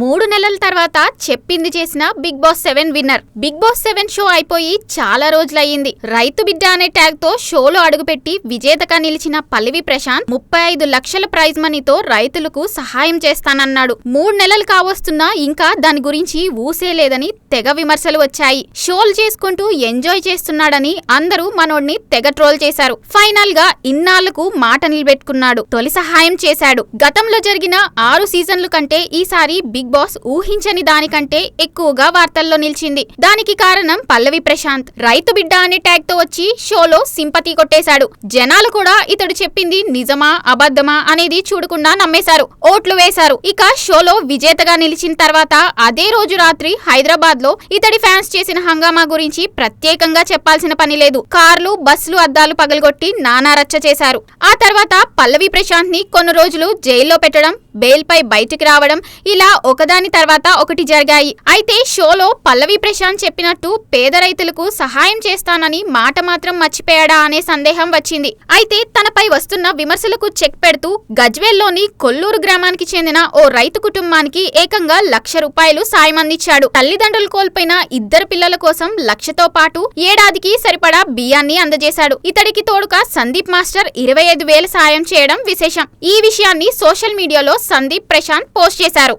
మూడు నెలల తర్వాత చెప్పింది చేసిన Bigg Boss seven winner. Bigg Boss seven show అయిపోయి చాలా రోజులయ్యింది. రైతు బిడ్డ అనే ట్యాగ్తో షోలో అడుగుపెట్టి విజేతగా నిలిచిన పల్లవి ప్రశాంత్ ముప్పై ఐదు లక్షల ప్రైజ్ మనీతో రైతులకు సహాయం చేస్తానన్నాడు. మూడు నెలలు కావస్తున్నా ఇంకా దాని గురించి ఊసే లేదని తెగ విమర్శలు వచ్చాయి. షోలు చేసుకుంటూ ఎంజాయ్ చేస్తున్నాడని అందరూ మనోడిని తెగ ట్రోల్ చేశారు. ఫైనల్గా ఇన్నాళ్ళకు మాట నిలబెట్టుకున్నాడు. తొలి సహాయం చేశాడు. గతంలో జరిగిన ఆరు సీజన్లు కంటే ఈసారి బిగ్ బిగ్ బాస్ ఊహించని దానికంటే ఎక్కువగా వార్తల్లో నిలిచింది. దానికి కారణం పల్లవి ప్రశాంత్. రైతు బిడ్డ అనే ట్యాగ్తో వచ్చి షోలో సింపతి కొట్టేశాడు. జనాలు కూడా ఇతడు చెప్పింది నిజమా అబద్ధమా అనేది చూడకుండా నమ్మేశారు. ఓట్లు వేశారు. ఇక షోలో విజేతగా నిలిచిన తర్వాత అదే రోజు రాత్రి హైదరాబాద్లో ఇతడి ఫ్యాన్స్ చేసిన హంగామా గురించి ప్రత్యేకంగా చెప్పాల్సిన పని లేదు. కార్లు బస్సులు అద్దాలు పగలగొట్టి నానా రచ్చ చేశారు. ఆ తర్వాత పల్లవి ప్రశాంత్ని కొన్ని రోజులు జైల్లో పెట్టడం బెయిల్ పై బయటికి రావడం ఇలా ఒకదాని తర్వాత ఒకటి జరిగాయి. అయితే షోలో పల్లవి ప్రశాంత్ చెప్పినట్టు పేద రైతులకు సహాయం చేస్తానని మాట మాత్రం మర్చిపోయాడా అనే సందేహం వచ్చింది. అయితే తనపై వస్తున్న విమర్శలకు చెక్ పెడుతూ గజ్వేల్లోని కొల్లూరు గ్రామానికి చెందిన ఓ రైతు కుటుంబానికి ఏకంగా లక్ష రూపాయలు సాయం అందించాడు. తల్లిదండ్రులు కోల్పోయిన ఇద్దరు పిల్లల కోసం లక్షతో పాటు ఏడాదికి సరిపడా బియ్యాన్ని అందజేశాడు. ఇతడికి తోడుగా సందీప్ మాస్టర్ ఇరవై ఐదు వేల సాయం చేయడం విశేషం. ఈ విషయాన్ని సోషల్ మీడియాలో సందీప్ ప్రశాంత్ పోస్ట్ చేశారు.